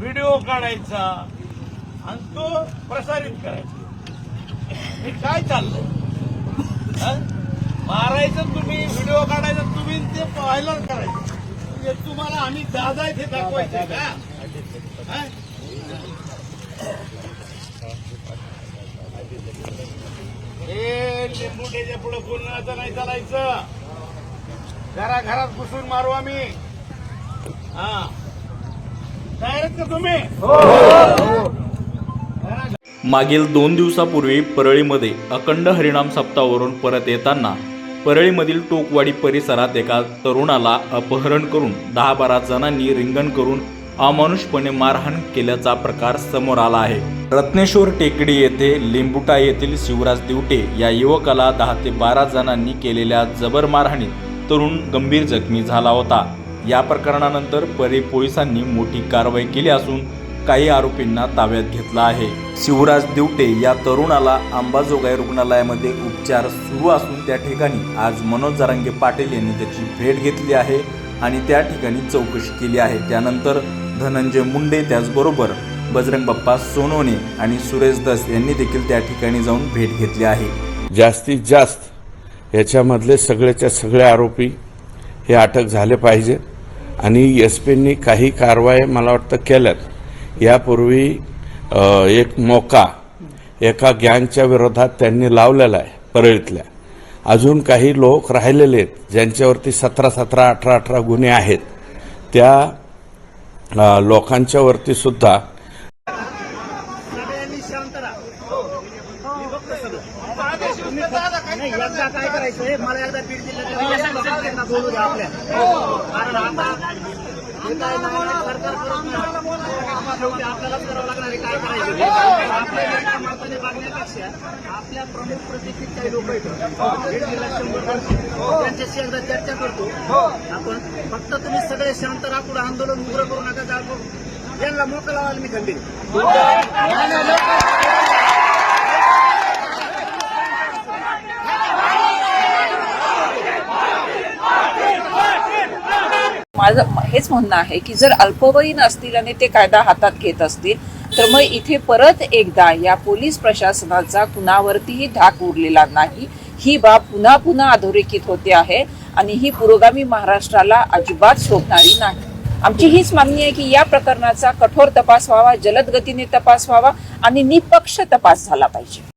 Video काढायचा आणि तो प्रसारित करायचा. हे काय चाललंय? मारायचं तुम्ही व्हिडिओ काढायचा तुम्ही ते व्हायरल करायचं. म्हणजे तुम्हाला आम्ही दादा इथे दाखवायचे का? हा? लिंबुटेच्या पुढे बोलण्याचं नाही चालायचं. घराघरात घुसून मारू आम्ही. हा तयार आहेत का तुम्ही मागील दोन दिवसापूर्वी परळीमध्ये अखंड हरिणाम सप्तावरून परत येताना परळीमधील टोकवाडी परिसरात एका तरुणाला अपहरण करून दहा बारा जणांनी रिंगण करून अमानुषपणे मारहाण केल्याचा प्रकार समोर आला आहे. रत्नेश्वर टेकडी येथे लिंबुटा येथील शिवराज दिवटे या युवकाला दहा ते बारा जणांनी केलेल्या जबर मारहाणीत तरुण गंभीर जखमी झाला होता. या प्रकरणानंतर परी पोलिसांनी मोठी कारवाई केली असून काही आरोपींना ताब्यात घेतला आहे. शिवराज दिवटे या तरुणाला अंबाजोगाई रुग्णालयामध्ये उपचार सुरू असून त्या ठिकाणी आज मनोज जरांगे पाटील यांनी त्याची भेट घेतली आहे आणि त्या ठिकाणी चौकशी केली आहे. त्यानंतर धनंजय मुंडे त्याचबरोबर बजरंग बाप्पा सोनोने आणि सुरेश दस यांनी देखील त्या ठिकाणी जाऊन भेट घेतली आहे. जास्तीत जास्त याच्यामधले सगळ्याच्या सगळे आरोपी हे अटक झाले पाहिजे आणि एस पींनी काही कारवाई मला वाटतं केल्यात. यापूर्वी एक मोका एका गँगच्या विरोधात त्यांनी लावलेला आहे परळीतल्या. अजून काही लोक राहिलेले आहेत ज्यांच्यावरती सतरा सतरा अठरा अठरा गुन्हे आहेत. त्या अ, लोकांच्या वरती सुद्धा एकदा काय मला एकदा बीड जिल्ह्यात आपल्या. कारण आता आपल्यालाच करावं लागणार आहे काय करायचं आपल्या एका मताने बघण्यापेक्षा आपल्या प्रमुख प्रतिष्ठित काही लोक आहेत बीड जिल्ह्यात त्यांच्याशी एकदा चर्चा करतो आपण फक्त तुम्ही सगळे शांत राहा पुढे आंदोलन उग्र करू नका जागो. यांना मोकळा लावायला मी खंबीर माझं हेच म्हणणं आहे की जर अल्पवयीन असतील आणि ते कायदा हातात घेत असतील तर मग इथे परत एकदा या पोलीस प्रशासनाचा कुणावरतीही धाक उरलेला नाही. ही बाब पुन्हा पुन्हा अधोरेखित होते आहे आणि ही पुरोगामी महाराष्ट्राला अजिबात शोभणारी नाही. आमची हीच मागणी आहे की या प्रकरणाचा कठोर तपास व्हावा जलद गतीने तपास व्हावा आणि निपक्ष तपास झाला पाहिजे.